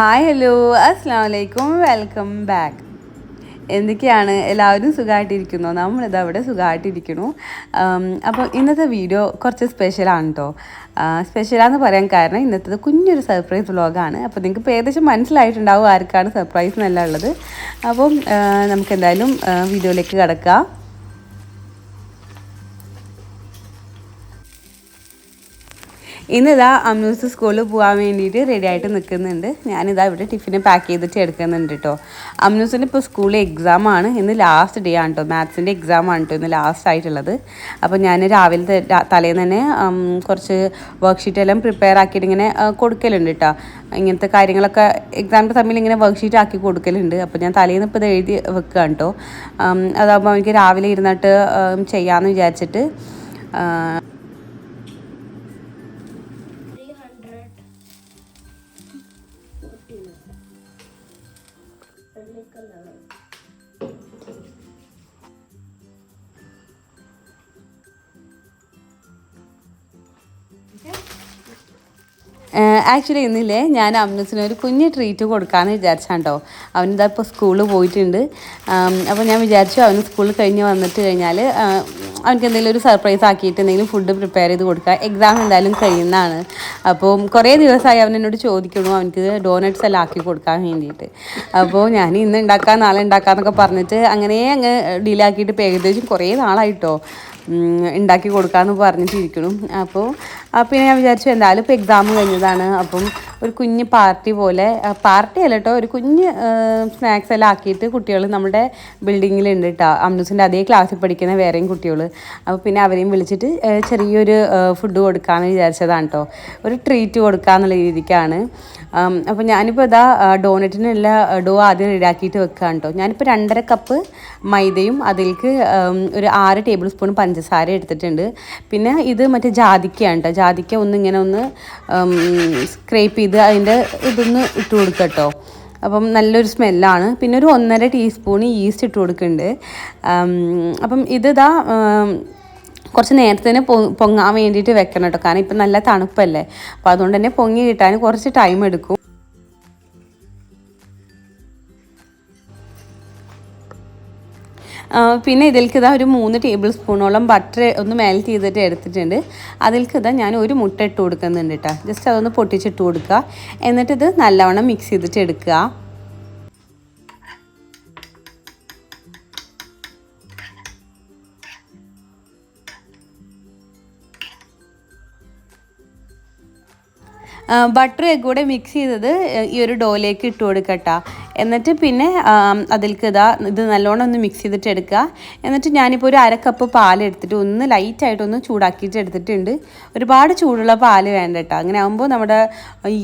Hi hello അസ്സാം വലൈക്കും welcome back എന്തൊക്കെയാണ്? എല്ലാവരും സുഖമായിട്ടിരിക്കുന്നു നമ്മളിത് അവിടെ സുഖമായിട്ടിരിക്കുന്നു അപ്പോൾ ഇന്നത്തെ വീഡിയോ കുറച്ച് സ്പെഷ്യലാണ് കേട്ടോ സ്പെഷ്യലാന്ന് പറയാൻ കാരണം ഇന്നത്തെ കുഞ്ഞൊരു സർപ്രൈസ് വ്ളോഗാണ് അപ്പോൾ നിങ്ങൾക്ക് ഇപ്പോൾ ഏകദേശം മനസ്സിലായിട്ടുണ്ടാവും ആർക്കാണ് സർപ്രൈസ് എന്നല്ല ഉള്ളത്. അപ്പം നമുക്ക് എന്തായാലും വീഡിയോയിലേക്ക് കിടക്കാം. ഇന്നിതാ അമ്യൂസ് സ്കൂളിൽ പോകാൻ വേണ്ടിയിട്ട് റെഡി ആയിട്ട് നിൽക്കുന്നുണ്ട് ഞാനിതാ ഇവിടെ ടിഫിന് പാക്ക് ചെയ്തിട്ട് എടുക്കുന്നുണ്ട് കേട്ടോ അമ്യൂസിന് ഇപ്പോൾ സ്കൂളിൽ എക്സാം ആണ്. ഇന്ന് ലാസ്റ്റ് ഡേ ആണ് കേട്ടോ മാത്സിന്റെ എക്സാം ആണ് കേട്ടോ ഇന്ന് ലാസ്റ്റ് ആയിട്ടുള്ളത്. അപ്പോൾ ഞാൻ രാവിലത്തെ രാ- തലേന്ന് തന്നെ കുറച്ച് വർക്ക്ഷീറ്റ് എല്ലാം പ്രിപ്പയർ ആക്കിയിട്ട് ഇങ്ങനെ കൊടുക്കലുണ്ട് കേട്ടോ ഇങ്ങനത്തെ കാര്യങ്ങളൊക്കെ എക്സാമിന്റെ തമ്മിൽ ഇങ്ങനെ വർക്ക്ഷീറ്റ് ആക്കി കൊടുക്കലുണ്ട്. അപ്പോൾ ഞാൻ തലേന്ന് ഇപ്പോൾ ഇത് എഴുതി വെക്കുകയാണ് കേട്ടോ അതാകുമ്പോൾ എനിക്ക് രാവിലെ ഇരുന്നിട്ട് ചെയ്യാമെന്ന് വിചാരിച്ചിട്ട് ആക്ച്വലി ഇന്നില്ലേ ഞാൻ അമ്നസിന് ഒരു കുഞ്ഞ് ട്രീറ്റ് കൊടുക്കാമെന്ന് വിചാരിച്ചാണ് കേട്ടോ അവനിതാ ഇപ്പോൾ സ്കൂളിൽ പോയിട്ടുണ്ട്. അപ്പോൾ ഞാൻ വിചാരിച്ചു അവന് സ്കൂളിൽ കഴിഞ്ഞ് വന്നിട്ട് കഴിഞ്ഞാൽ അവനക്ക് എന്തെങ്കിലും ഒരു സർപ്രൈസ് ആക്കിയിട്ട് എന്തെങ്കിലും ഫുഡ് പ്രിപ്പയർ ചെയ്ത് കൊടുക്കുക. എക്സാം എന്തായാലും കഴിയുന്നതാണ്. അപ്പോൾ കുറേ ദിവസമായി അവൻ എന്നോട് ചോദിക്കണു അവനക്ക് ഡോനറ്റ്സ് എല്ലാം ആക്കി കൊടുക്കാൻ വേണ്ടിയിട്ട്. അപ്പോൾ ഞാൻ ഇന്ന് ഉണ്ടാക്കാം നാളെ ഉണ്ടാക്കാം എന്നൊക്കെ പറഞ്ഞിട്ട് അങ്ങനെ അങ്ങ് ഡീലാക്കിയിട്ട് ഇപ്പോൾ ഏകദേശം കുറേ നാളായിട്ടോ. ഉണ്ടാക്കി കൊടുക്കാമെന്ന് പറഞ്ഞിട്ടിരിക്കണം. അപ്പോൾ പിന്നെ ഞാൻ വിചാരിച്ചു എന്തായാലും ഇപ്പോൾ എക്സാം കഴിഞ്ഞതാണ്. അപ്പം ഒരു കുഞ്ഞ് പാർട്ടി പോലെ പാർട്ടി അല്ല കേട്ടോ ഒരു കുഞ്ഞ് സ്നാക്സ് എല്ലാം ആക്കിയിട്ട് കുട്ടികൾ നമ്മുടെ ബിൽഡിങ്ങിലുണ്ട് കേട്ടോ അമ്നൂസിന്റെ അതേ ക്ലാസ്സിൽ പഠിക്കുന്ന വേറെയും കുട്ടികൾ അപ്പോൾ പിന്നെ അവരെയും വിളിച്ചിട്ട് ചെറിയൊരു ഫുഡ് കൊടുക്കാമെന്ന് വിചാരിച്ചതാണ് കേട്ടോ ഒരു ട്രീറ്റ് കൊടുക്കാമെന്നുള്ള രീതിക്കാണ്. അപ്പോൾ ഞാനിപ്പോൾ ഇതാ ഡോണറ്റിനുള്ള ഡോ ആദ്യം റെഡിയാക്കിയിട്ട് വെക്കുകയാണ് കേട്ടോ ഞാനിപ്പോൾ രണ്ടര കപ്പ് മൈദയും അതിലേക്ക് ഒരു ആറ് ടേബിൾ സ്പൂൺ പഞ്ചസാര എടുത്തിട്ടുണ്ട്. പിന്നെ ഇത് മറ്റേ ജാതിക്കയാണ് കേട്ടോ ജാതിക്ക ഒന്ന് ഇങ്ങനെ ഒന്ന് സ്ക്രേപ്പ് ചെയ്ത് അതിന്റെ ഇതൊന്ന് ഇട്ട് കൊടുക്കുക കേട്ടോ അപ്പം നല്ലൊരു സ്മെല്ലാണ് പിന്നെ ഒരു ഒന്നര ടീസ്പൂൺ ഈസ്റ്റ് ഇട്ട് കൊടുക്കുന്നുണ്ട് അപ്പം ഇതിതാ ആം, കുറച്ച് നേരത്തെ തന്നെ പൊങ്ങാൻ വേണ്ടിയിട്ട് വെക്കണം കേട്ടോ കാരണം ഇപ്പം നല്ല തണുപ്പല്ലേ. അപ്പോൾ അതുകൊണ്ട് തന്നെ പൊങ്ങി കിട്ടാൻ കുറച്ച് ടൈം എടുക്കും. പിന്നെ ഇതിലേക്ക് ഇതാ ഒരു മൂന്ന് ടേബിൾ സ്പൂണോളം ബട്ടർ ഒന്ന് മെൽറ്റ് ചെയ്തിട്ട് എടുത്തിട്ടുണ്ട്. അതിലേക്ക് ഇതാ ഞാൻ ഒരു മുട്ട ഇട്ട് കൊടുക്കുന്നുണ്ട് കേട്ടോ ജസ്റ്റ് അതൊന്ന് പൊട്ടിച്ചിട്ട് കൊടുക്കുക. എന്നിട്ട് ഇത് നല്ലവണ്ണം മിക്സ് ചെയ്തിട്ട് എടുക്കുക. ഒക്കെ കൂടെ മിക്സ് ചെയ്തത് ഈ ഒരു ഡോയിലേക്ക് ഇട്ട് കൊടുക്കട്ടോ. എന്നിട്ട് പിന്നെ അതിലേക്ക് ഇതാ ഇത് നല്ലോണം ഒന്ന് മിക്സ് ചെയ്തിട്ട് എടുക്കുക എന്നിട്ട് ഞാനിപ്പോൾ ഒരു അര കപ്പ് പാൽ എടുത്തിട്ട് ഒന്ന് ലൈറ്റായിട്ടൊന്ന് ചൂടാക്കിയിട്ട് എടുത്തിട്ടുണ്ട്. ഒരുപാട് ചൂടുള്ള പാൽ വേണ്ട കേട്ടോ അങ്ങനെ ആകുമ്പോൾ നമ്മുടെ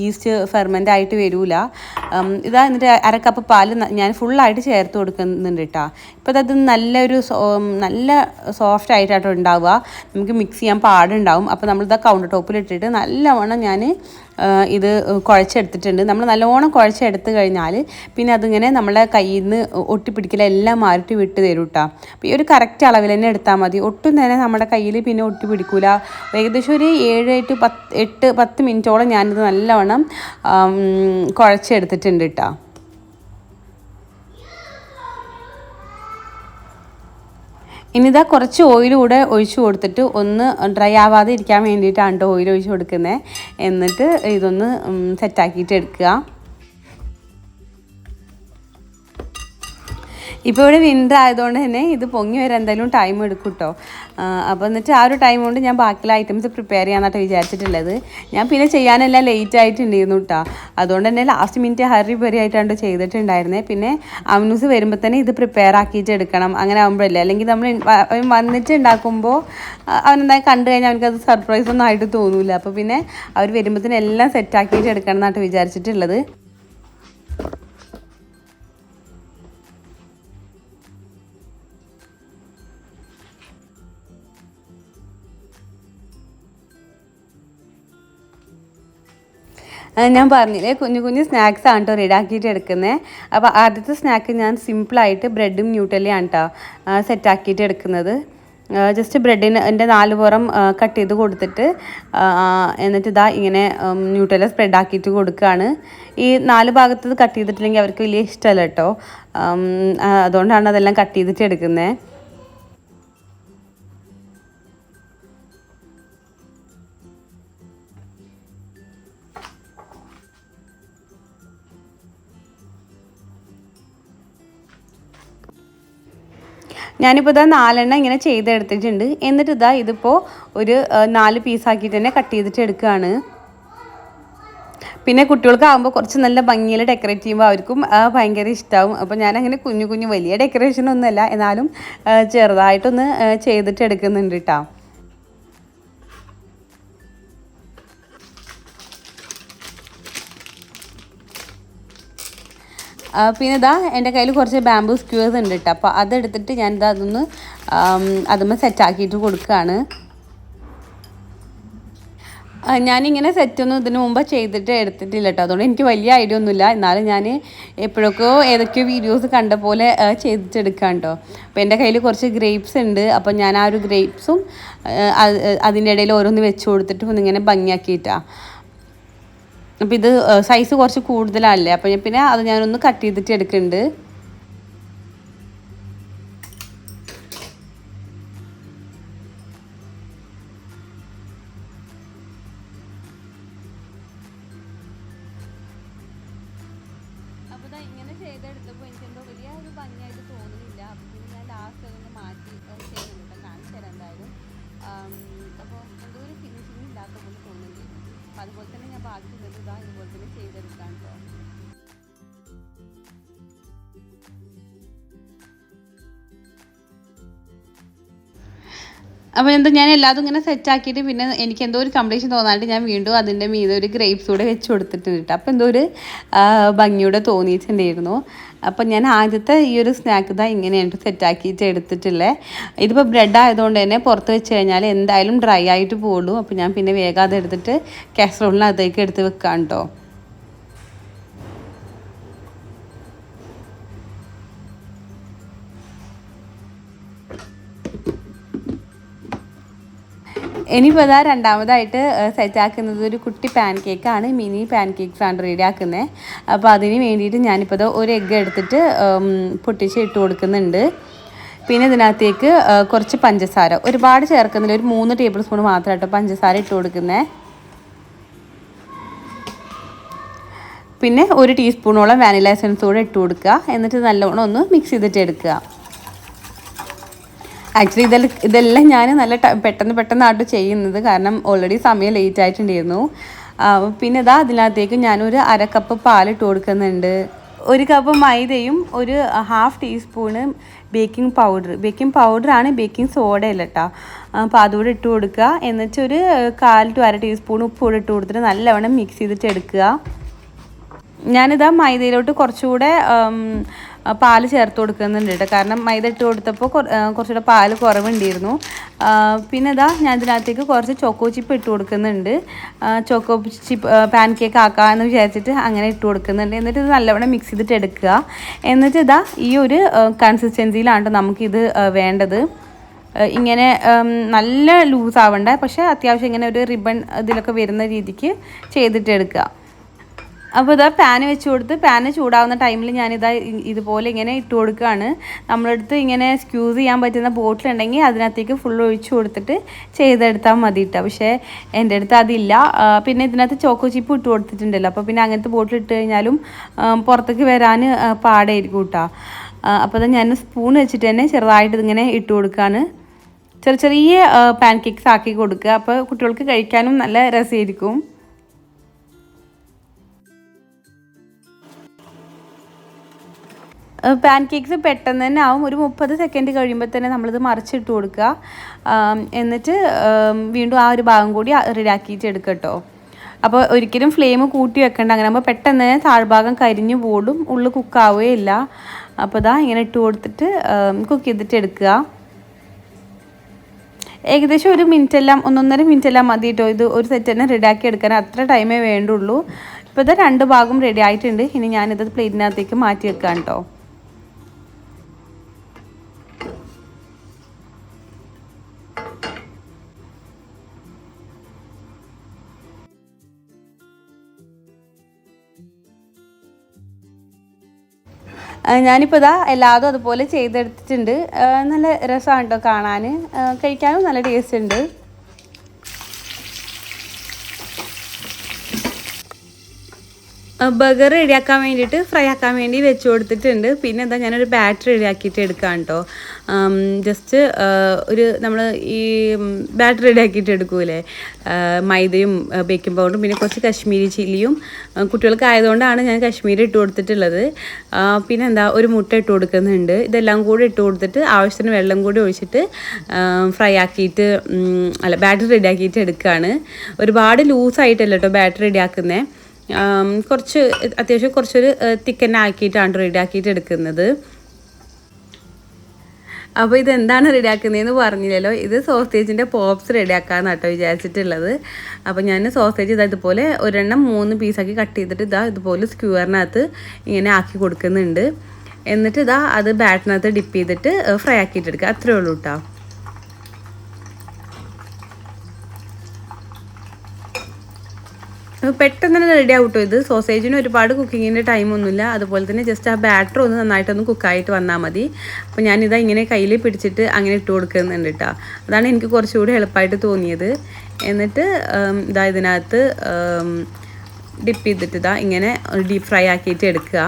ഈസ്റ്റ് ഫെർമെന്റ് ആയിട്ട് വരില്ല ഇതാ എന്നിട്ട് അര കപ്പ് ന- ഞാൻ ഫുള്ളായിട്ട് ചേർത്ത് കൊടുക്കുന്നുണ്ട് കേട്ടോ ഇപ്പോൾ അത് നല്ലൊരു നല്ല സോഫ്റ്റ് ആയിട്ടാണ് ഉണ്ടാവുക. നമുക്ക് മിക്സ് ചെയ്യാൻ പാടുണ്ടാവും. അപ്പോൾ നമ്മളിതാ കൗണ്ടർ ടോപ്പിൽ ഇട്ടിട്ട് നല്ലവണ്ണം ഞാൻ ഇത് കുഴച്ചെടുത്തിട്ടുണ്ട്. നമ്മൾ നല്ലോണം കുഴച്ചെടുത്ത് കഴിഞ്ഞാൽ പിന്നെ അതിങ്ങനെ നമ്മളെ കയ്യിൽ നിന്ന് ഒട്ടിപ്പിടിക്കലെല്ലാം മാറിയിട്ട് വിട്ട് തരും കേട്ടോ അപ്പോൾ ഈ ഒരു കറക്റ്റ് അളവിൽ തന്നെ എടുത്താൽ മതി. ഒട്ടും തന്നെ നമ്മുടെ കയ്യിൽ പിന്നെ ഒട്ടി പിടിക്കില്ല ഏകദേശം ഒരു ഏഴ് ടു പത്ത് എട്ട് പത്ത് മിനിറ്റോളം ഞാനിത് നല്ലവണ്ണം കുഴച്ചെടുത്തിട്ടുണ്ട് കേട്ടോ ഇനിതാ കുറച്ച് ഓയിൽ കൂടെ ഒഴിച്ചു കൊടുത്തിട്ട് ഒന്ന് ഡ്രൈ ആവാതെ ഇരിക്കാൻ വേണ്ടിയിട്ടാണ് കേട്ടോ ഓയിൽ ഒഴിച്ച് കൊടുക്കുന്നത് എന്നിട്ട് ഇതൊന്ന് സെറ്റാക്കിയിട്ട് എടുക്കുക. ഇപ്പോൾ ഇവിടെ വിന്റർ ആയതുകൊണ്ട് തന്നെ ഇത് പൊങ്ങി വരാൻ എന്തായാലും ടൈം എടുക്കും കേട്ടോ അപ്പോൾ എന്നിട്ട് ആ ഒരു ടൈം കൊണ്ട് ഞാൻ ബാക്കിയുള്ള ഐറ്റംസ് പ്രിപ്പയർ ചെയ്യാനായിട്ട് വിചാരിച്ചിട്ടുള്ളത്. ഞാൻ പിന്നെ ചെയ്യാനെല്ലാം ലേറ്റ് ആയിട്ടുണ്ടായിരുന്നു കേട്ടോ അതുകൊണ്ട് തന്നെ ലാസ്റ്റ് മിനിറ്റ് ഹറി ബറി ആയിട്ടാണ് ചെയ്തിട്ടുണ്ടായിരുന്നത് പിന്നെ അവനൂസ് വരുമ്പോൾ തന്നെ ഇത് പ്രിപ്പയർ ആക്കിയിട്ട് എടുക്കണം. അങ്ങനെ ആകുമ്പോഴല്ലേ അല്ലെങ്കിൽ നമ്മൾ അവൻ വന്നിട്ട് ഉണ്ടാക്കുമ്പോൾ അവനെന്തായാലും കണ്ടു കഴിഞ്ഞാൽ അവനക്കത് സർപ്രൈസ് ഒന്നും ആയിട്ട് തോന്നില്ല അപ്പോൾ പിന്നെ അവർ വരുമ്പോഴത്തേനും എല്ലാം സെറ്റ് ആക്കിയിട്ട് എടുക്കണം എന്നാണ് വിചാരിച്ചിട്ടുള്ളത്. ഞാൻ പറഞ്ഞില്ലേ കുഞ്ഞു കുഞ്ഞു സ്നാക്സ് ആണ് കേട്ടോ റെഡിയാക്കിയിട്ട് എടുക്കുന്നത് അപ്പോൾ ആദ്യത്തെ സ്നാക്ക് ഞാൻ സിമ്പിളായിട്ട് ബ്രെഡും ന്യൂട്ടലിയാണ് കേട്ടോ സെറ്റാക്കിയിട്ട് എടുക്കുന്നത്. ജസ്റ്റ് ബ്രെഡിന് എന്റെ നാല് പുറം കട്ട് ചെയ്ത് കൊടുത്തിട്ട് എന്നിട്ട് ഇതാ ഇങ്ങനെ ന്യൂട്രല സ്പ്രെഡ് ആക്കിയിട്ട് കൊടുക്കുകയാണ് ഈ നാല് ഭാഗത്ത് കട്ട് ചെയ്തിട്ടില്ലെങ്കിൽ അവർക്ക് വലിയ ഇഷ്ടമല്ല കേട്ടോ അതുകൊണ്ടാണ് അതെല്ലാം കട്ട് ചെയ്തിട്ട് എടുക്കുന്നത് ഞാനിപ്പോൾ ഇതാ നാലെണ്ണം ഇങ്ങനെ ചെയ്തെടുത്തിട്ടുണ്ട്. എന്നിട്ട് ഇതാ ഇതിപ്പോൾ ഒരു നാല് പീസാക്കിയിട്ട് തന്നെ കട്ട് ചെയ്തിട്ട് എടുക്കുകയാണ് പിന്നെ കുട്ടികൾക്ക് ആകുമ്പോൾ കുറച്ച് നല്ല ഭംഗിയിൽ ഡെക്കറേറ്റ് ചെയ്യുമ്പോൾ അവർക്കും ഭയങ്കര ഇഷ്ടമാവും അപ്പോൾ ഞാനങ്ങനെ കുഞ്ഞു കുഞ്ഞു വലിയ ഡെക്കറേഷനൊന്നുമല്ല എന്നാലും ചെറുതായിട്ടൊന്ന് ചെയ്തിട്ട് എടുക്കുന്നുണ്ട് കേട്ടോ പിന്നെ ഇതാ എന്റെ കയ്യിൽ കുറച്ച് ബാംബൂ സ്ക്യൂസ് ഉണ്ട് കേട്ടോ അപ്പോൾ അതെടുത്തിട്ട് ഞാൻ ഞാനിതാ അതൊന്ന് അതുമ്മേ സെറ്റാക്കിയിട്ട് കൊടുക്കുകയാണ് ഞാനിങ്ങനെ സെറ്റൊന്നും ഇതിനു മുമ്പ് ചെയ്തിട്ട് എടുത്തിട്ടില്ല കേട്ടോ അതുകൊണ്ട് എനിക്ക് വലിയ ഐഡിയ ഒന്നുമില്ല. എന്നാലും ഞാൻ എപ്പോഴൊക്കെയോ ഏതൊക്കെയോ വീഡിയോസ് കണ്ട പോലെ ചെയ്തിട്ടെടുക്കാം കേട്ടോ അപ്പോൾ എന്റെ കയ്യിൽ കുറച്ച് ഗ്രേപ്സ് ഉണ്ട്. അപ്പോൾ ഞാൻ ആ ഒരു ഗ്രേപ്സും അതിന്റെ ഇടയിൽ ഓരോന്ന് വെച്ച് കൊടുത്തിട്ട് ഒന്നിങ്ങനെ ഭംഗിയാക്കിയിട്ടാണ് അപ്പോൾ ഇത് സൈസ് കുറച്ച് കൂടുതലല്ലേ? അപ്പോൾ പിന്നെ അത് ഞാനൊന്ന് കട്ട് ചെയ്തിട്ട് എടുക്കുന്നുണ്ട് ഇങ്ങനെ ചെയ്തെടുത്തപ്പോൾ എനിക്കെന്തോ വലിയ ഒരു ഭംഗിയായിട്ട് തോന്നുന്നില്ല. അപ്പോൾ പിന്നെ ഞാൻ ലാസ്റ്റ് അതൊന്ന് മാറ്റി ചെയ്യുന്നുണ്ട് കാണിച്ചു തരാം എന്തായാലും. അപ്പോൾ എന്തോ ഒരു ഫിനിഷിങ് ഇല്ലാത്ത പോലെ തോന്നുന്നുണ്ട് അപ്പോൾ അതുപോലെ തന്നെ ഞാൻ ബാക്കിയുള്ളത് ഇതാ ഇതുപോലെ തന്നെ ചെയ്തെടുക്കാം കേട്ടോ അപ്പോൾ എന്താ ഞാൻ എല്ലാതും ഇങ്ങനെ സെറ്റ് ആക്കിയിട്ട് പിന്നെ എനിക്ക് എന്തോ ഒരു കംപ്ലീഷൻ തോന്നാണ്ട് ഞാൻ വീണ്ടും അതിന്റെ മീതെ ഒരു ഗ്രേപ്സ് കൂടെ വെച്ച് കൊടുത്തിട്ടുണ്ട് അപ്പോൾ എന്തോ ഒരു ഭംഗിയോടെ തോന്നിയിട്ടുണ്ടായിരുന്നു. അപ്പോൾ ഞാൻ ആദ്യത്തെ ഈ ഒരു സ്നാക്ക് ഇതാ ഇങ്ങനെയായിട്ട് സെറ്റ് ആക്കിയിട്ട് എടുത്തിട്ടുള്ളത് ഇതിപ്പോൾ ബ്രെഡ് ആയതുകൊണ്ട് തന്നെ പുറത്ത് വെച്ച് കഴിഞ്ഞാൽ എന്തായാലും ഡ്രൈ ആയിട്ട് പോകുള്ളൂ. അപ്പോൾ ഞാൻ പിന്നെ വേഗം അത് എടുത്തിട്ട് കാസറോളിനകത്തേക്ക് എടുത്ത് വെക്കാം കേട്ടോ. ഇനിയിപ്പോൾ ഇതാ രണ്ടാമതായിട്ട് സെറ്റ് ആക്കുന്നത് ഒരു കുട്ടി പാൻ കേക്കാണ് മിനി പാൻ കേക്ക്സ് ആണ് റെഡി ആക്കുന്നത് അപ്പോൾ അതിന് വേണ്ടിയിട്ട് ഞാനിപ്പോൾ അത് ഒരു എഗ്ഗ് എടുത്തിട്ട് പൊട്ടിച്ച് ഇട്ട് കൊടുക്കുന്നുണ്ട്. പിന്നെ ഇതിനകത്തേക്ക് കുറച്ച് പഞ്ചസാര. ഒരുപാട് ചേർക്കുന്നില്ല. ഒരു മൂന്ന് ടേബിൾ സ്പൂൺ മാത്രമായിട്ട് പഞ്ചസാര ഇട്ട് കൊടുക്കുന്നത് പിന്നെ ഒരു ടീസ്പൂണോളം വാനില എസൻസ് കൂടെ ഇട്ട് കൊടുക്കുക. എന്നിട്ട് നല്ലോണം ഒന്ന് മിക്സ് ചെയ്തിട്ട് എടുക്കുക. ആക്ച്വലി ഇതെല്ലാം ഇതെല്ലാം ഞാൻ നല്ല പെട്ടെന്ന് പെട്ടെന്ന് പെട്ടെന്നായിട്ട് ചെയ്യുന്നത്. കാരണം ഓൾറെഡി സമയം ലേറ്റ് ആയിട്ടുണ്ടായിരുന്നു. പിന്നെ ഇതാ അതിനകത്തേക്ക് ഞാനൊരു അര കപ്പ് പാലിട്ട് കൊടുക്കുന്നുണ്ട്. ഒരു കപ്പ് മൈദയും ഒരു half teaspoon baking powder baking പൗഡറാണ് ബേക്കിംഗ് സോഡ അല്ല കേട്ടോ അപ്പോൾ അതുകൂടെ ഇട്ട് കൊടുക്കുക. എന്നിട്ട് ഒരു കാൽ ടു അര ടീസ്പൂൺ ഉപ്പ് കൂടെ ഇട്ട് കൊടുത്തിട്ട് നല്ലവണ്ണം മിക്സ് ചെയ്തിട്ട് എടുക്കുക. ഞാനിതാ മൈദയിലോട്ട് കുറച്ചുകൂടെ പാൽ ചേർത്ത് കൊടുക്കുന്നുണ്ട് കേട്ടോ. കാരണം മൈദ ഇട്ട് കൊടുത്തപ്പോൾ കുറച്ചുകൂടെ പാൽ കുറവുണ്ടായിരുന്നു. പിന്നെ ഇതാ ഞാൻ ഇതിനകത്തേക്ക് കുറച്ച് ചോക്കോ ചിപ്പ് ഇട്ട് കൊടുക്കുന്നുണ്ട്. ചോക്കോ ചിപ്പ് പാൻ കേക്ക് ആക്കാമെന്ന് വിചാരിച്ചിട്ട് അങ്ങനെ ഇട്ട് കൊടുക്കുന്നുണ്ട്. എന്നിട്ട് ഇത് നല്ലവണ്ണം മിക്സ് ചെയ്തിട്ട് എടുക്കുക. എന്നിട്ട് ഇതാ ഈ ഒരു കൺസിസ്റ്റൻസിയിലാണ് നമുക്കിത് വേണ്ടത്. ഇങ്ങനെ നല്ല ലൂസ് ആവണ്ട. പക്ഷേ അത്യാവശ്യം ഇങ്ങനെ ഒരു റിബൺ ഇതിലൊക്കെ വരുന്ന രീതിക്ക് ചെയ്തിട്ട് എടുക്കുക. അപ്പോൾ ഇതാ പാന് വെച്ച് കൊടുത്ത് പാന് ചൂടാവുന്ന ടൈമിൽ ഞാനിതാ ഇതുപോലെ ഇങ്ങനെ ഇട്ട് കൊടുക്കുകയാണ് നമ്മളടുത്ത് ഇങ്ങനെ സ്ക്യൂസ് ചെയ്യാൻ പറ്റുന്ന ബോട്ടിലുണ്ടെങ്കിൽ അതിനകത്തേക്ക് ഫുൾ ഒഴിച്ചു കൊടുത്തിട്ട് ചെയ്തെടുത്താൽ മതി കേട്ടോ പക്ഷേ എന്റെ അടുത്ത് അതില്ല. പിന്നെ ഇതിനകത്ത് ചോക്കോ ചിപ്പ് ഇട്ട് കൊടുത്തിട്ടുണ്ടല്ലോ. അപ്പോൾ പിന്നെ അങ്ങനത്തെ ബോട്ടിൽ ഇട്ട് കഴിഞ്ഞാലും പുറത്തേക്ക് വരാൻ പാടായിരിക്കും കേട്ടോ അപ്പോൾ ഞാൻ സ്പൂൺ വെച്ചിട്ട് തന്നെ ചെറുതായിട്ട് ഇതിങ്ങനെ ഇട്ട് കൊടുക്കുകയാണ് ചെറിയ ചെറിയ പാൻ കേക്ക്സ് ആക്കി കൊടുക്കുക. അപ്പോൾ കുട്ടികൾക്ക് കഴിക്കാനും നല്ല രസമായിരിക്കും. പാൻ കേക്ക്സ് പെട്ടെന്ന് തന്നെ ആവും. ഒരു മുപ്പത് സെക്കൻഡ് കഴിയുമ്പോൾ തന്നെ നമ്മളിത് മറിച്ചിട്ട് കൊടുക്കുക എന്നിട്ട് വീണ്ടും ആ ഒരു ഭാഗം കൂടി റെഡിയാക്കിയിട്ട് എടുക്കുക കേട്ടോ അപ്പോൾ ഒരിക്കലും ഫ്ലെയിം കൂട്ടി വെക്കണ്ട. അങ്ങനെ ആകുമ്പോൾ പെട്ടെന്ന് തന്നെ താഴ്ഭാഗം കരിഞ്ഞു പോടും. ഉള്ളിൽ കുക്കാവുകയില്ല അപ്പോൾ ഇതാ ഇങ്ങനെ ഇട്ട് കൊടുത്തിട്ട് കുക്ക് ചെയ്തിട്ട് എടുക്കുക. ഏകദേശം ഒരു മിനിറ്റ് എല്ലാം ഒന്നൊന്നര മിനിറ്റ് എല്ലാം മതി കേട്ടോ ഇത് ഒരു സെറ്റ് തന്നെ റെഡിയാക്കി എടുക്കാൻ അത്ര ടൈമേ വേണ്ടുള്ളൂ. ഇപ്പോൾ ഇത് രണ്ട് ഭാഗം റെഡി ആയിട്ടുണ്ട്. ഇനി ഞാനിത് പ്ലേറ്റിനകത്തേക്ക് മാറ്റി വെക്കാം കേട്ടോ ഞാനിപ്പോൾ ഇതാ എല്ലാതും അതുപോലെ ചെയ്തെടുത്തിട്ടുണ്ട്. നല്ല രസമാണ് കേട്ടോ കാണാൻ കഴിക്കാനും നല്ല ടേസ്റ്റ് ഉണ്ട്. ബർഗർ റെഡിയാക്കാൻ വേണ്ടിയിട്ട് ഫ്രൈ ആക്കാൻ വേണ്ടി വെച്ച് കൊടുത്തിട്ടുണ്ട്. പിന്നെ എന്താ ഞാനൊരു ബാറ്റർ റെഡിയാക്കിയിട്ട് എടുക്കാം കേട്ടോ ജസ്റ്റ് ഒരു നമ്മൾ ഈ ബാറ്റർ റെഡിയാക്കിയിട്ട് എടുക്കൂലേ? മൈദയും ബേക്കിംഗ് പൗഡറും പിന്നെ കുറച്ച് കശ്മീരി ചില്ലിയും കുട്ടികൾക്ക് ആയതുകൊണ്ടാണ് ഞാൻ കശ്മീരി ഇട്ട് കൊടുത്തിട്ടുള്ളത്. പിന്നെ എന്താ ഒരു മുട്ട ഇട്ട് കൊടുക്കുന്നുണ്ട്. ഇതെല്ലാം കൂടി ഇട്ട് കൊടുത്തിട്ട് ആവശ്യത്തിന് വെള്ളം കൂടി ഒഴിച്ചിട്ട് ഫ്രൈ ആക്കിയിട്ട് അല്ല ബാറ്റർ റെഡിയാക്കിയിട്ട് എടുക്കുകയാണ് ഒരുപാട് ലൂസായിട്ടല്ല കേട്ടോ ബാറ്റർ റെഡിയാക്കുന്നത് കുറച്ച് അത്യാവശ്യം കുറച്ചൊരു തിക്കന്നെ ആക്കിയിട്ടാണ് റെഡി ആക്കിയിട്ട് എടുക്കുന്നത്. അപ്പോൾ ഇതെന്താണ് റെഡിയാക്കുന്നതെന്ന് പറഞ്ഞില്ലല്ലോ. ഇത് സോസേജിന്റെ പോപ്സ് റെഡിയാക്കാമെന്ന് കേട്ടോ വിചാരിച്ചിട്ടുള്ളത്. അപ്പോൾ ഞാൻ സോസേജ് ഇതാ ഇതുപോലെ ഒരെണ്ണം മൂന്ന് പീസാക്കി കട്ട് ചെയ്തിട്ട് ഇതാ ഇതുപോലെ സ്ക്യൂറിനകത്ത് ഇങ്ങനെ ആക്കി കൊടുക്കുന്നുണ്ട്. എന്നിട്ട് ഇതാ അത് ബാറ്റിനകത്ത് ഡിപ്പ് ചെയ്തിട്ട് ഫ്രൈ ആക്കിയിട്ടെടുക്കുക അത്രയേ ഉള്ളൂ കേട്ടോ പെട്ടെന്ന് തന്നെ റെഡി ആവട്ടോ ഇത്. സോസേജിന് ഒരുപാട് കുക്കിങ്ങിന്റെ ടൈമൊന്നുമില്ല അതുപോലെ തന്നെ ജസ്റ്റ് ആ ബാറ്റർ ഒന്ന് നന്നായിട്ടൊന്ന് കുക്കായിട്ട് വന്നാൽ മതി. അപ്പോൾ ഞാനിതാ ഇങ്ങനെ കയ്യിൽ പിടിച്ചിട്ട് അങ്ങനെ ഇട്ട് കൊടുക്കുന്നുണ്ട് കേട്ടോ അതാണ് എനിക്ക് കുറച്ചുകൂടി എളുപ്പമായിട്ട് തോന്നിയത്. എന്നിട്ട് ഇതാ ഇതിനകത്ത് ഡിപ്പ് ചെയ്തിട്ട് ഇതാ ഇങ്ങനെ ഡീപ്പ് ഫ്രൈ ആക്കിയിട്ട് എടുക്കുക.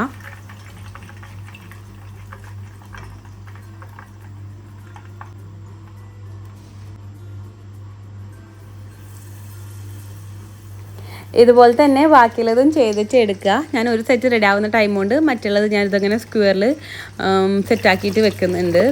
ഇതുപോലെ തന്നെ ബാക്കിയുള്ളതും ചെയ്തിട്ട് എടുക്കുക. ഞാൻ ഒരു സെറ്റ് റെഡി ആവുന്ന ടൈം കൊണ്ട് മറ്റുള്ളത് ഞാനിതങ്ങനെ സ്ക്വയറിൽ സെറ്റാക്കിയിട്ട് വെക്കുന്നുണ്ട്.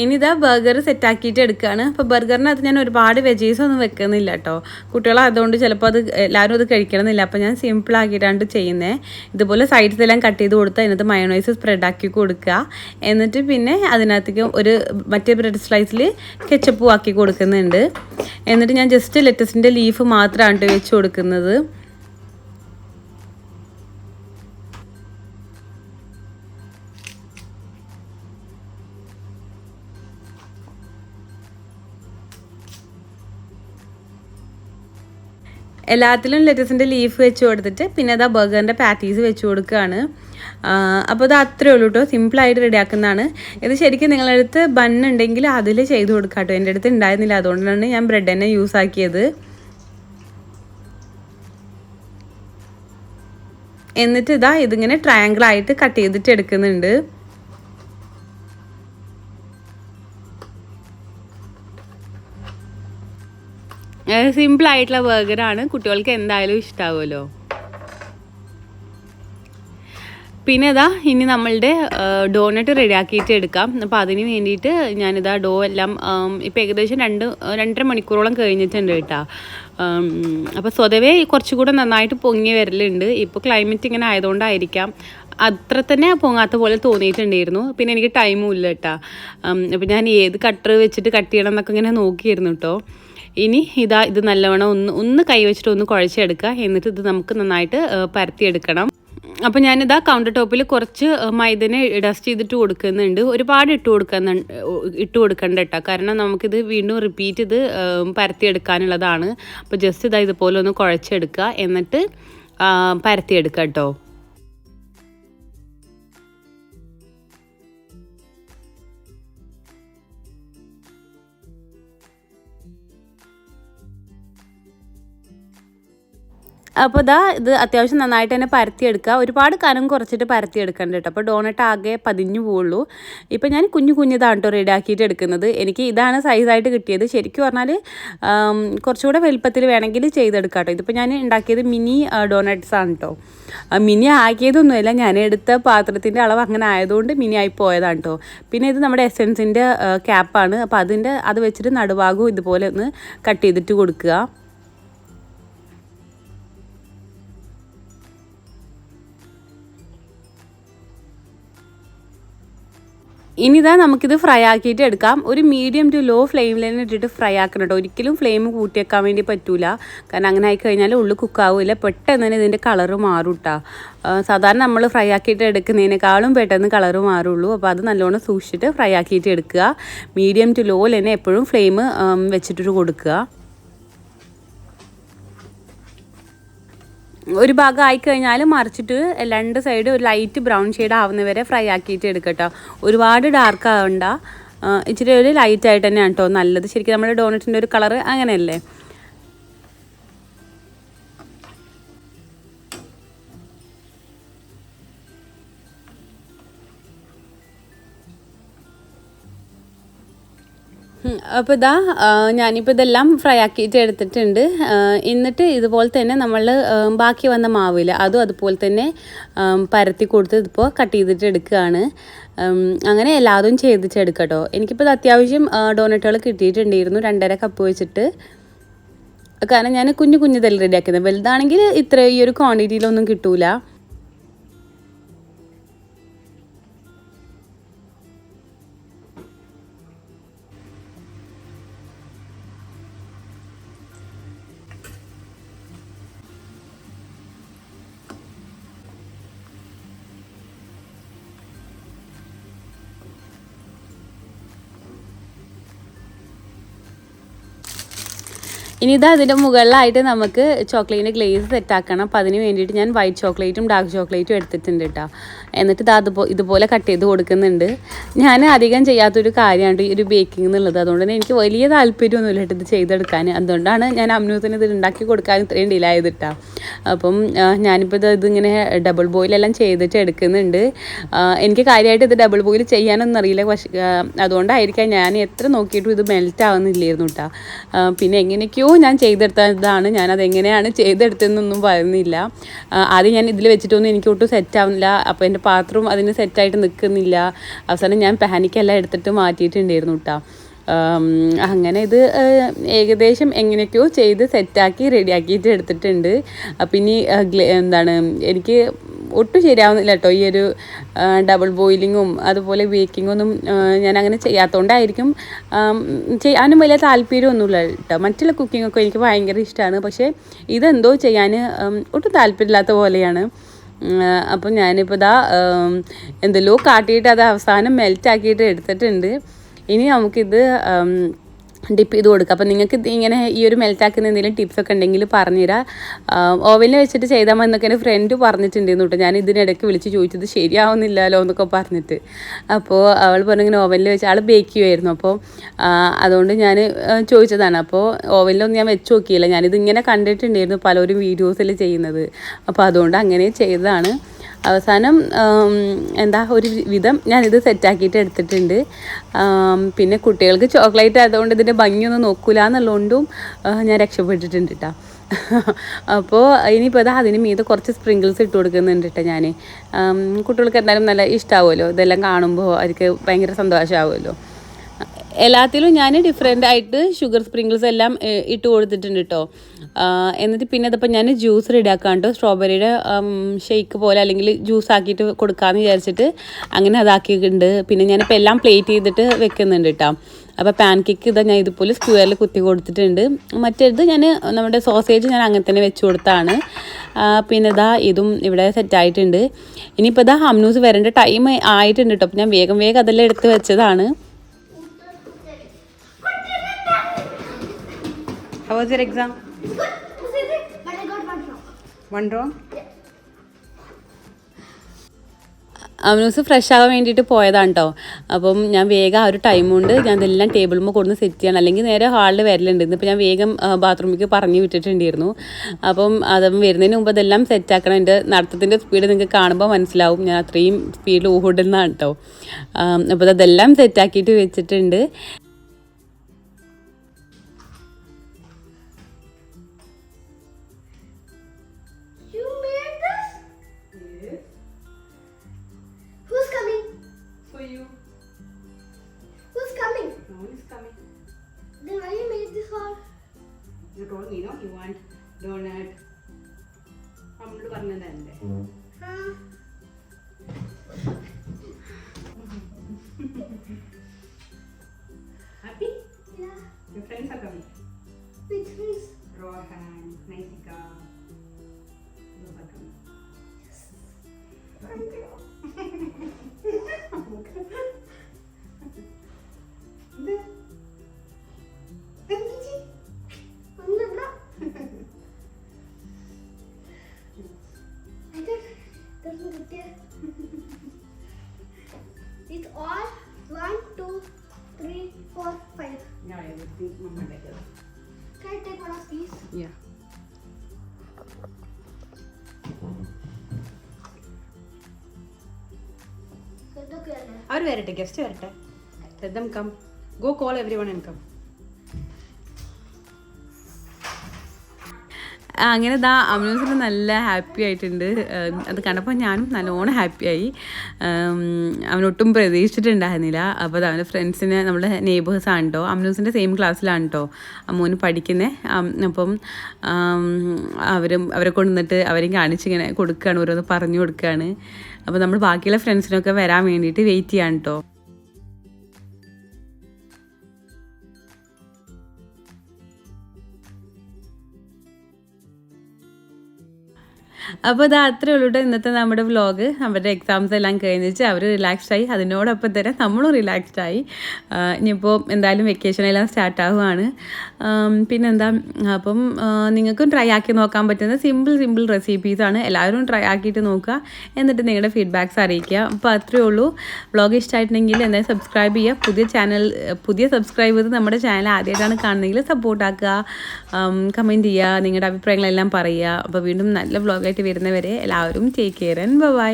ഇനി ഇതാ ബർഗർ സെറ്റാക്കിയിട്ട് എടുക്കുകയാണ് അപ്പോൾ ബർഗറിനകത്ത് ഞാൻ ഒരുപാട് വെജീസ് ഒന്നും വെക്കുന്നില്ല കേട്ടോ കുട്ടികളായതുകൊണ്ട് ചിലപ്പോൾ അത് എല്ലാവരും അത് കഴിക്കണമെന്നില്ല. അപ്പോൾ ഞാൻ സിമ്പിൾ ആക്കിയിട്ടാണ് ചെയ്യുന്നത് ഇതുപോലെ സൈഡ്സ് എല്ലാം കട്ട് ചെയ്ത് കൊടുത്ത് അതിനകത്ത് മയോണൈസ് സ്പ്രെഡ് ആക്കി കൊടുക്കുക. എന്നിട്ട് പിന്നെ അതിനകത്തേക്ക് ഒരു മറ്റേ ബ്രെഡ് സ്ലൈസിൽ കെച്ചപ്പും ആക്കി കൊടുക്കുന്നുണ്ട്. എന്നിട്ട് ഞാൻ ജസ്റ്റ് ലെറ്റസിന്റെ ലീഫ് മാത്രമാണ് വെച്ച് കൊടുക്കുന്നത്. എല്ലാത്തിലും ലെറ്റസിന്റെ ലീഫ് വെച്ച് കൊടുത്തിട്ട് പിന്നെ അതാ ബർഗറിന്റെ പാറ്റീസ് വെച്ച് കൊടുക്കുകയാണ് അപ്പോൾ അത് അത്രേ ഉള്ളൂ കേട്ടോ സിമ്പിളായിട്ട് റെഡിയാക്കുന്നതാണ് ഇത് ശരിക്കും നിങ്ങളുടെ അടുത്ത് ബൺ ഉണ്ടെങ്കിൽ അതിൽ ചെയ്ത് കൊടുക്കാം കേട്ടോ എന്റെ അടുത്ത് ഉണ്ടായിരുന്നില്ല അതുകൊണ്ടാണ് ഞാൻ ബ്രെഡ് തന്നെ യൂസ് ആക്കിയത്. എന്നിട്ട് ഇതാ ഇതിങ്ങനെ ട്രയാങ്കിൾ ആയിട്ട് കട്ട് ചെയ്തിട്ട് എടുക്കുന്നുണ്ട്. സിമ്പിൾ ആയിട്ടുള്ള ബർഗറാണ് കുട്ടികൾക്ക് എന്തായാലും ഇഷ്ടാവുമല്ലോ. പിന്നെ ഇതാ ഇനി നമ്മളുടെ ഡോനട്ട് റെഡിയാക്കിയിട്ട് എടുക്കാം. അപ്പോൾ അതിന് വേണ്ടിയിട്ട് ഞാനിതാ ഡോ എല്ലാം ഇപ്പോൾ ഏകദേശം രണ്ട് രണ്ടര മണിക്കൂറോളം കഴിഞ്ഞിട്ടുണ്ട് കേട്ടോ. അപ്പോൾ സ്വതവേ കുറച്ചുകൂടെ നന്നായിട്ട് പൊങ്ങി വരലുണ്ട്. ഇപ്പോൾ ക്ലൈമറ്റ് ഇങ്ങനെ ആയതുകൊണ്ടായിരിക്കാം. അത്ര തന്നെ പൊങ്ങാത്ത പോലെ തോന്നിയിട്ടുണ്ടായിരുന്നു. പിന്നെ എനിക്ക് ടൈമും ഇല്ല കേട്ടോ. അപ്പോൾ ഞാൻ ഏത് കട്ടർ വെച്ചിട്ട് കട്ട് ചെയ്യണം എന്നൊക്കെ ഇങ്ങനെ നോക്കിയിരുന്നു കേട്ടോ. ഇനി ഇതാ ഇത് നല്ലവണ്ണം ഒന്ന് ഒന്ന് കൈവച്ചിട്ട് ഒന്ന് കുഴച്ചെടുക്കുക എന്നിട്ട് ഇത് നമുക്ക് നന്നായിട്ട് പരത്തി പരത്തിയെടുക്കണം. അപ്പോൾ ഞാനിതാ കൗണ്ടർ ടോപ്പിൽ കുറച്ച് മൈദനെ ഡസ്റ്റ് ചെയ്തിട്ട് കൊടുക്കുന്നുണ്ട്. ഒരുപാട് ഇട്ട് കൊടുക്കുന്ന ഇട്ട് കൊടുക്കണ്ട കേട്ടോ കാരണം നമുക്കിത് വീണ്ടും റിപ്പീറ്റ് ഇത് പരത്തി പരത്തിയെടുക്കാനുള്ളതാണ്. അപ്പോൾ ജസ്റ്റ് ഇതാ ഇതുപോലെ ഒന്ന് കുഴച്ചെടുക്കുക എന്നിട്ട് പരത്തിയെടുക്കാം കേട്ടോ അപ്പോൾ ഇതാ ഇത് അത്യാവശ്യം നന്നായിട്ട് തന്നെ പരത്തിയെടുക്കുക. ഒരുപാട് കനം കുറച്ചിട്ട് പരത്തിയെടുക്കണ്ട കേട്ടോ. അപ്പോൾ ഡോണട്ട് ആകെ പതിഞ്ഞു പോവുള്ളൂ. ഇപ്പോൾ ഞാൻ കുഞ്ഞു കുഞ്ഞിതാണ് കേട്ടോ റെഡി ആക്കിയിട്ട് എടുക്കുന്നത്. എനിക്ക് ഇതാണ് സൈസായിട്ട് കിട്ടിയത്. ശരിക്കും പറഞ്ഞാൽ കുറച്ചുകൂടെ വലുപ്പത്തിൽ വേണമെങ്കിൽ ചെയ്തെടുക്കാം കേട്ടോ. ഇതിപ്പോൾ ഞാൻ ഉണ്ടാക്കിയത് മിനി ഡോണട്ട്സ് ആണ് കേട്ടോ. മിനി ആക്കിയതൊന്നുമില്ല. ഞാൻ എടുത്ത പാത്രത്തിന്റെ അളവ് അങ്ങനെ ആയതുകൊണ്ട് മിനി ആയി പോയതാണ് കേട്ടോ. പിന്നെ ഇത് നമ്മുടെ എസെൻസിന്റെ ക്യാപ്പാണ് അപ്പോൾ അതിന്റെ അത് വെച്ചിട്ട് നടുഭാഗവും ഇതുപോലെ ഒന്ന് കട്ട് ചെയ്തിട്ട് കൊടുക്കുക. ഇനി ഇതാ നമുക്കിത് ഫ്രൈ ആക്കിയിട്ട് എടുക്കാം. ഒരു മീഡിയം ടു ലോ ഫ്ലെയിമിൽ തന്നെ ഇട്ടിട്ട് ഫ്രൈ ആക്കണം കേട്ടോ ഒരിക്കലും ഫ്ലെയിം കൂട്ടിയേക്കാൻ വേണ്ടി പറ്റൂല. കാരണം അങ്ങനെ ആയി കഴിഞ്ഞാൽ ഉള്ളു കുക്കാവില്ല പെട്ടെന്ന് തന്നെ ഇതിന്റെ കളറ് മാറും കേട്ടോ സാധാരണ നമ്മൾ ഫ്രൈ ആക്കിയിട്ട് എടുക്കുന്നതിനേക്കാളും പെട്ടെന്ന് കളർ മാറുള്ളൂ. അപ്പോൾ അത് നല്ലോണം സൂക്ഷിച്ചിട്ട് ഫ്രൈ ആക്കിയിട്ട് എടുക്കുക. മീഡിയം ടു ലോയിൽ തന്നെ എപ്പോഴും ഫ്ലെയിം വെച്ചിട്ട് കൊടുക്കുക. ഒരു ഭാഗം ആയിക്കഴിഞ്ഞാൽ മറിച്ചിട്ട് രണ്ട് സൈഡ് ഒരു ലൈറ്റ് ബ്രൗൺ ഷെയ്ഡ് ആവുന്ന വരെ ഫ്രൈ ആക്കിയിട്ട് എടുക്കട്ടോ. ഒരുപാട് ഡാർക്ക് ആവണ്ട. ഇച്ചിരി ഒരു ലൈറ്റ് ആയിട്ട് തന്നെയാണ് കേട്ടോ നല്ലത്. ശരിക്കും നമ്മുടെ ഡോണറ്റിന്റെ ഒരു കളറ് അങ്ങനെയല്ലേ? അപ്പോൾ ഇതാ ഞാനിപ്പോൾ ഇതെല്ലാം ഫ്രൈ ആക്കിയിട്ട് എടുത്തിട്ടുണ്ട്. എന്നിട്ട് ഇതുപോലെ തന്നെ നമ്മൾ ബാക്കി വന്ന മാവില്ല അതും അതുപോലെ തന്നെ പരത്തി കൊടുത്ത് ഇതിപ്പോൾ കട്ട് ചെയ്തിട്ട് എടുക്കുകയാണ്. അങ്ങനെ എല്ലാതും ചെയ്തിട്ടെടുക്കട്ടോ എനിക്കിപ്പോൾ ഇത് അത്യാവശ്യം ഡോണറ്റുകൾ കിട്ടിയിട്ടുണ്ടായിരുന്നു രണ്ടര കപ്പ് വെച്ചിട്ട്. കാരണം ഞാൻ കുഞ്ഞു കുഞ്ഞു തല്ല് റെഡിയാക്കുന്നത് വലുതാണെങ്കിൽ ഇത്ര ഈ ഒരു ക്വാണ്ടിറ്റിയിലൊന്നും കിട്ടൂല. ഇനി ഇത് അതിന്റെ മുകളിലായിട്ട് നമുക്ക് ചോക്ലേറ്റിന്റെ ഗ്ലേസ് സെറ്റാക്കണം. അപ്പം അതിന് വേണ്ടിയിട്ട് ഞാൻ വൈറ്റ് ചോക്ലേറ്റും ഡാർക്ക് ചോക്ലേറ്റും എടുത്തിട്ടുണ്ട് കേട്ടോ എന്നിട്ട് ഇത് അതുപോ ഇതുപോലെ കട്ട് ചെയ്ത് കൊടുക്കുന്നുണ്ട്. ഞാൻ അധികം ചെയ്യാത്തൊരു കാര്യമാണ് ഈ ഒരു ബേക്കിംഗ് എന്നുള്ളത് അതുകൊണ്ട് തന്നെ എനിക്ക് വലിയ താല്പര്യമൊന്നുമില്ല ഇത് ചെയ്തെടുക്കാൻ. അതുകൊണ്ടാണ് ഞാൻ അമ്നൂത്തിന് ഇത് ഉണ്ടാക്കി കൊടുക്കാൻ ഇത്രയും ഡിലേ ആയത് കേട്ടോ അപ്പം ഞാനിപ്പോൾ ഇത് ഇതിങ്ങനെ ഡബിൾ ബോയിലെല്ലാം ചെയ്തിട്ട് എടുക്കുന്നുണ്ട്. എനിക്ക് കാര്യമായിട്ട് ഇത് ഡബിൾ ബോയിൽ ചെയ്യാനൊന്നും അറിയില്ല. പക്ഷേ അതുകൊണ്ടായിരിക്കാം ഞാൻ എത്ര നോക്കിയിട്ടും ഇത് മെൽറ്റ് ആവുന്നില്ലായിരുന്നു കേട്ടോ പിന്നെ എങ്ങനെയൊക്കെയോ ഞാൻ ചെയ്തെടുത്തതാണ്. ഞാനത് എങ്ങനെയാണ് ചെയ്തെടുത്തതെന്നൊന്നും പറയുന്നില്ല. ആദ്യം ഞാൻ ഇതിൽ വെച്ചിട്ടൊന്നും എനിക്ക് ഒട്ടും സെറ്റാവുന്നില്ല അപ്പോൾ എന്റെ പാത്രവും അതിന് സെറ്റായിട്ട് നിൽക്കുന്നില്ല അവസാനം ഞാൻ പാനിക്കെല്ലാം എടുത്തിട്ട് മാറ്റിയിട്ടുണ്ടായിരുന്നു കേട്ടോ അങ്ങനെ ഇത് ഏകദേശം എങ്ങനെയൊക്കെയോ ചെയ്ത് സെറ്റാക്കി റെഡിയാക്കിയിട്ട് എടുത്തിട്ടുണ്ട്. ഗ്ലേ- എന്താണ് എനിക്ക് ഒട്ടും ശരിയാവുന്നില്ല കേട്ടോ ഈ ഒരു ഡബിൾ ബോയിലിങ്ങും അതുപോലെ ബേക്കിങ്ങും ഒന്നും ഞാൻ അങ്ങനെ ചെയ്യാത്തതുകൊണ്ടായിരിക്കും ചെയ്യാനും വലിയ താല്പര്യമൊന്നുമില്ല കേട്ടോ മറ്റുള്ള കുക്കിംഗ് ഒക്കെ എനിക്ക് ഭയങ്കര ഇഷ്ടമാണ് പക്ഷേ ഇതെന്തോ ചെയ്യാൻ ഒട്ടും താല്പര്യമില്ലാത്ത പോലെയാണ്. അപ്പം ഞാനിപ്പോൾ ഇതാ എന്തെല്ലോ കാട്ടിയിട്ട് അത് അവസാനം മെൽറ്റാക്കിയിട്ട് എടുത്തിട്ടുണ്ട്. ഇനി നമുക്കിത് ഡിപ്പ് ചെയ്ത് കൊടുക്കുക. അപ്പം നിങ്ങൾക്ക് ഇങ്ങനെ ഈ ഒരു മെൽറ്റാക്കുന്ന എന്തെങ്കിലും ടിപ്സ് ഒക്കെ ഉണ്ടെങ്കിൽ പറഞ്ഞുതരാം. ഓവനിൽ വെച്ചിട്ട് ചെയ്താൽ മതി എന്നൊക്കെ എന്റെ ഫ്രണ്ട് പറഞ്ഞിട്ടുണ്ടായിരുന്നു കേട്ടോ. ഞാൻ ഇതിനിടയ്ക്ക് വിളിച്ച് ചോദിച്ചത് ശരിയാവുന്നില്ലല്ലോ എന്നൊക്കെ പറഞ്ഞിട്ട്. അപ്പോൾ അവൾ പറഞ്ഞു ഇങ്ങനെ ഓവനിൽ വെച്ച് ആൾ ബേക്ക് ചെയ്യുമായിരുന്നു അപ്പോൾ അതുകൊണ്ട് ഞാൻ ചോദിച്ചതാണ്. അപ്പോൾ ഓവനിലൊന്നും ഞാൻ വെച്ച് നോക്കിയില്ല. ഞാനിത് ഇങ്ങനെ കണ്ടിട്ടുണ്ടായിരുന്നു പലരും വീഡിയോസിൽ ചെയ്യുന്നത്. അപ്പോൾ അതുകൊണ്ട് അങ്ങനെ ചെയ്തതാണ്. അവസാനം എന്താ ഒരു വിധം ഞാനിത് സെറ്റാക്കിയിട്ട് എടുത്തിട്ടുണ്ട്. പിന്നെ കുട്ടികൾക്ക് ചോക്ലേറ്റ് ആയതുകൊണ്ട് ഇതിന്റെ ഭംഗിയൊന്നും നോക്കൂല എന്നുള്ളതുകൊണ്ടും ഞാൻ രക്ഷപ്പെട്ടിട്ടുണ്ട് കേട്ടോ അപ്പോൾ ഇനിയിപ്പോൾ ഇതാ അതിന് മീത് കുറച്ച് സ്പ്രിങ്കിൾസ് ഇട്ട് കൊടുക്കുന്നുണ്ട് കേട്ടോ ഞാൻ കുട്ടികൾക്ക് എന്തായാലും നല്ല ഇഷ്ടമാവുമല്ലോ ഇതെല്ലാം കാണുമ്പോൾ അവർക്ക് ഭയങ്കര സന്തോഷമാവുമല്ലോ എല്ലാത്തിലും ഞാൻ ഡിഫറെന്റ് ആയിട്ട് ഷുഗർ സ്പ്രിങ്കിൾസ് എല്ലാം ഇട്ട് കൊടുത്തിട്ടുണ്ട് കേട്ടോ എന്നിട്ട് പിന്നെ അതിപ്പോൾ ഞാൻ ജ്യൂസ് റെഡിയാക്കാൻ കേട്ടോ സ്ട്രോബെറിയുടെ ഷെയ്ക്ക് പോലെ അല്ലെങ്കിൽ ജ്യൂസ് ആക്കിയിട്ട് കൊടുക്കാമെന്ന് വിചാരിച്ചിട്ട് അങ്ങനെ അതാക്കിയിട്ടുണ്ട്. പിന്നെ ഞാനിപ്പോൾ എല്ലാം പ്ലേറ്റ് ചെയ്തിട്ട് വെക്കുന്നുണ്ട് കേട്ടോ അപ്പോൾ പാൻ കേക്ക് ഇതാ ഞാൻ ഇതുപോലെ സ്ക്വയറിൽ കുത്തി കൊടുത്തിട്ടുണ്ട്. മറ്റേത് ഞാൻ നമ്മുടെ സോസേജ് ഞാൻ അങ്ങനെ തന്നെ വെച്ച് കൊടുത്താണ്. പിന്നെ ഇതാ ഇതും ഇവിടെ സെറ്റായിട്ടുണ്ട് ഇനിയിപ്പോൾ ഇതാ ഹംനൂസ് വരേണ്ട ടൈം ആയിട്ടുണ്ട് കേട്ടോ അപ്പോൾ ഞാൻ വേഗം വേഗം അതെല്ലാം എടുത്ത് വെച്ചതാണ്. How was your exam? It's good. But I got one wrong. One wrong? അവനൂസ് ഫ്രഷ് ആവാൻ വേണ്ടിയിട്ട് പോയതാണ് കേട്ടോ അപ്പം ഞാൻ വേഗം ആ ഒരു ടൈം കൊണ്ട് ഞാൻ ഇതെല്ലാം ടേബിളിൽ കൊടുന്ന് സെറ്റ് ചെയ്യണം. അല്ലെങ്കിൽ നേരെ ഹാളിൽ വരലുണ്ട്. ഇന്നിപ്പോൾ ഞാൻ വേഗം ബാത്റൂമിലേക്ക് പറഞ്ഞു വിട്ടിട്ടുണ്ടായിരുന്നു. അപ്പം അത് വരുന്നതിന് മുമ്പ് ഇതെല്ലാം സെറ്റാക്കണം എന്റെ നടത്തത്തിന്റെ സ്പീഡ് നിങ്ങൾക്ക് കാണുമ്പോൾ മനസ്സിലാവും. ഞാൻ അത്രയും സ്പീഡിൽ ഓടുന്നതാണ് കേട്ടോ അപ്പോൾ അതെല്ലാം സെറ്റാക്കിയിട്ട് വെച്ചിട്ടുണ്ട്. Want നമ്മൾ പറഞ്ഞതല്ലേ? അവർ വരട്ടെ ഗസ്റ്റ് വരട്ടെ. Let come go call call one and come അങ്ങനെ ദാ അമ്യൂസിന് നല്ല ഹാപ്പി ആയിട്ടുണ്ട്. അത് കണ്ടപ്പോൾ ഞാനും നല്ലോണം ഹാപ്പിയായി അവനൊട്ടും പ്രതീക്ഷിച്ചിട്ടുണ്ടായിരുന്നില്ല. അപ്പോൾ അത് അവന്റെ ഫ്രണ്ട്സിന് നമ്മുടെ നെയ്ബേഴ്സ് ആണ് കേട്ടോ അമ്യൂസിന്റെ സെയിം ക്ലാസ്സിലാണ് കേട്ടോ അമ്മൂന് പഠിക്കുന്നത് അപ്പം അവരും അവരെ കൊണ്ടുവന്നിട്ട് അവരെയും കാണിച്ചിങ്ങനെ കൊടുക്കുകയാണ് ഓരോന്ന് പറഞ്ഞു കൊടുക്കുകയാണ്. അപ്പോൾ നമ്മൾ ബാക്കിയുള്ള ഫ്രണ്ട്സിനൊക്കെ വരാൻ വേണ്ടിയിട്ട് വെയിറ്റ് ചെയ്യാൻ കേട്ടോ അപ്പോൾ അത് അത്രേ ഉള്ളൂ ഇന്നത്തെ നമ്മുടെ വ്ലോഗ് അവരുടെ എക്സാംസ് എല്ലാം കഴിഞ്ഞിട്ട് അവർ റിലാക്സ്ഡായി അതിനോടൊപ്പം തന്നെ നമ്മളും റിലാക്സ്ഡായി ഇനിയിപ്പോൾ എന്തായാലും വെക്കേഷൻ എല്ലാം സ്റ്റാർട്ട് ആവുകയാണ് ആം, പിന്നെന്താ? അപ്പം നിങ്ങൾക്കും ട്രൈ ആക്കി നോക്കാൻ പറ്റുന്ന സിമ്പിൾ സിമ്പിൾ റെസിപ്പീസാണ് എല്ലാവരും ട്രൈ ആക്കിയിട്ട് നോക്കുക. എന്നിട്ട് നിങ്ങളുടെ ഫീഡ്ബാക്ക്സ് അറിയിക്കുക. അപ്പോൾ അത്രേ ഉള്ളൂ. വ്ലോഗ് ഇഷ്ടമായിട്ടുണ്ടെങ്കിൽ എന്തായാലും സബ്സ്ക്രൈബ് ചെയ്യുക. പുതിയ ചാനൽ പുതിയ സബ്സ്ക്രൈബേഴ്സ് നമ്മുടെ ചാനൽ ആദ്യമായിട്ടാണ് കാണുന്നതെങ്കിൽ സപ്പോർട്ടാക്കുക കമന്റ് ചെയ്യുക. നിങ്ങളുടെ അഭിപ്രായങ്ങളെല്ലാം പറയുക. അപ്പോൾ വീണ്ടും നല്ല വ്ലോഗായിട്ട് വരുന്നവരെ എല്ലാവരും ടേക്ക് കെയർ ആൻഡ് ബൈ